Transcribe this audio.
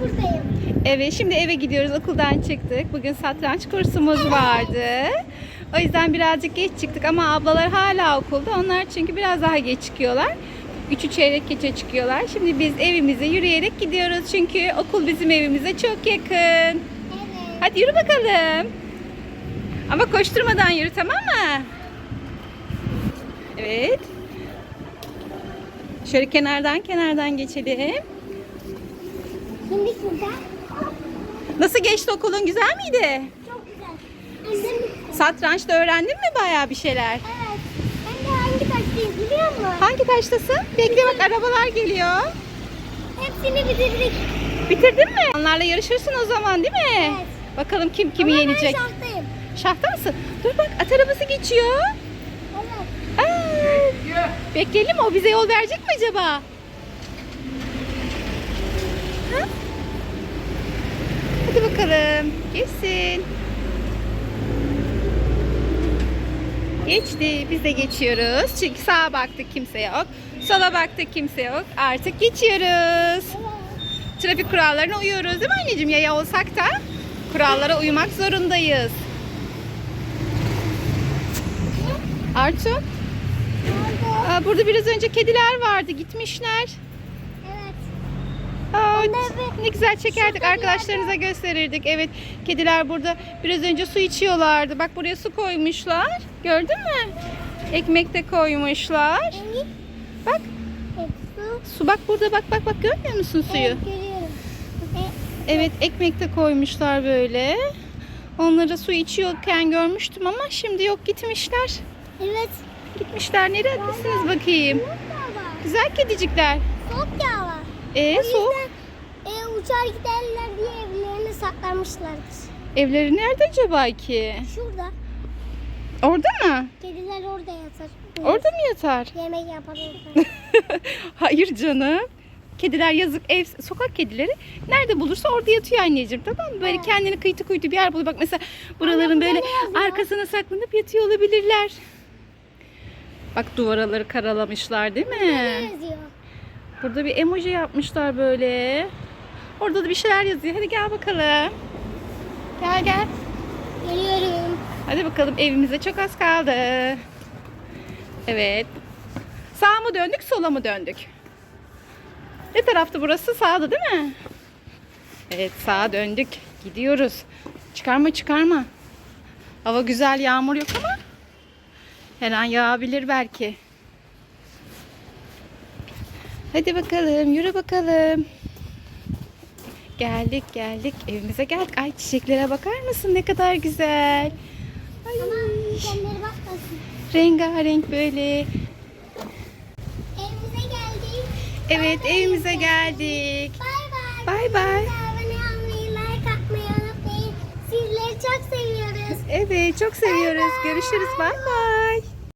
buradayım. Evet şimdi eve gidiyoruz okuldan çıktık. Bugün satranç kursumuz vardı. O yüzden birazcık geç çıktık ama ablalar hala okulda. Onlar çünkü biraz daha geç çıkıyorlar. Üçü çeyrek geçe çıkıyorlar. Şimdi biz evimize yürüyerek gidiyoruz. Çünkü okul bizim evimize çok yakın. Evet. Hadi yürü bakalım. Ama koşturmadan yürü tamam mı? Evet. Şöyle kenardan kenardan geçelim. Şurada. Nasıl geçti okulun güzel miydi? Çok güzel. Annem, Satrançta öğrendin mi bayağı bir şeyler? evet. Ben de hangi taştayım biliyor musun? Hangi taştasın? Bekle bak arabalar geliyor. Hepsini bitirdik. Bitirdin mi? Onlarla yarışırsın o zaman değil mi? Evet. Bakalım kim kimi Ama yenecek. ben şahtayım. Şahta mısın? Dur bak at arabası geçiyor. Evet. Aa, bekleyelim mi? O bize yol verecek mi acaba? Ha? Hadi bakalım. Geçsin. Geçti. Biz de geçiyoruz. Çünkü sağa baktık kimse yok. Sola baktık kimse yok. Artık geçiyoruz. Trafik kurallarına uyuyoruz değil mi anneciğim? Yaya olsak da kurallara uymak zorundayız. Artu, aa, burada biraz önce kediler vardı. Gitmişler. Evet. Aa, ne güzel çekerdik. Arkadaşlarınıza gösterirdik. Evet, kediler burada biraz önce su içiyorlardı. Bak buraya su koymuşlar. Gördün mü? Ekmek de koymuşlar. Bak. Su. su bak burada bak bak bak görmüyor musun suyu? Evet, görüyorum. Evet, ekmek de koymuşlar böyle. Onlara su içiyorken görmüştüm ama şimdi yok gitmişler. Evet. Gitmişler. Nereye gitmişsiniz bakayım? Güzel kedicikler. Da var. Ee, soğuk. e, uçar giderler diye evlerini saklamışlardır. Evleri nerede acaba ki? Şurada. Orada mı? Kediler orada yatar. Orada mı yatar? Yemek yapar orada. Hayır canım. Kediler yazık ev sokak kedileri nerede bulursa orada yatıyor anneciğim tamam mı? Böyle Evet. kendini kıytı kuytu bir yer buluyor. Bak mesela buraların burada böyle ne arkasına saklanıp yatıyor olabilirler. Bak duvaraları karalamışlar değil ne mi? yazıyor? Burada bir emoji yapmışlar böyle. Orada da bir şeyler yazıyor. Hadi gel bakalım. Gel gel. Geliyorum. Hadi bakalım evimize çok az kaldı. Evet. Sağa mı döndük, sola mı döndük? Ne taraftı burası? Sağdı değil mi? Evet, sağa döndük. Gidiyoruz. Çıkarma çıkarma. Hava güzel, yağmur yok ama her an yağabilir belki. Hadi bakalım, yürü bakalım. Geldik, geldik. Evimize geldik. Ay çiçeklere bakar mısın? Ne kadar güzel. Ay. Ama kendileri bakmasın. Rengarenk böyle. Evimize geldik. Evet evimize geldik. Bay bay. Bay bay. Sizleri çok seviyoruz. Evet çok seviyoruz. Görüşürüz. Bay bay.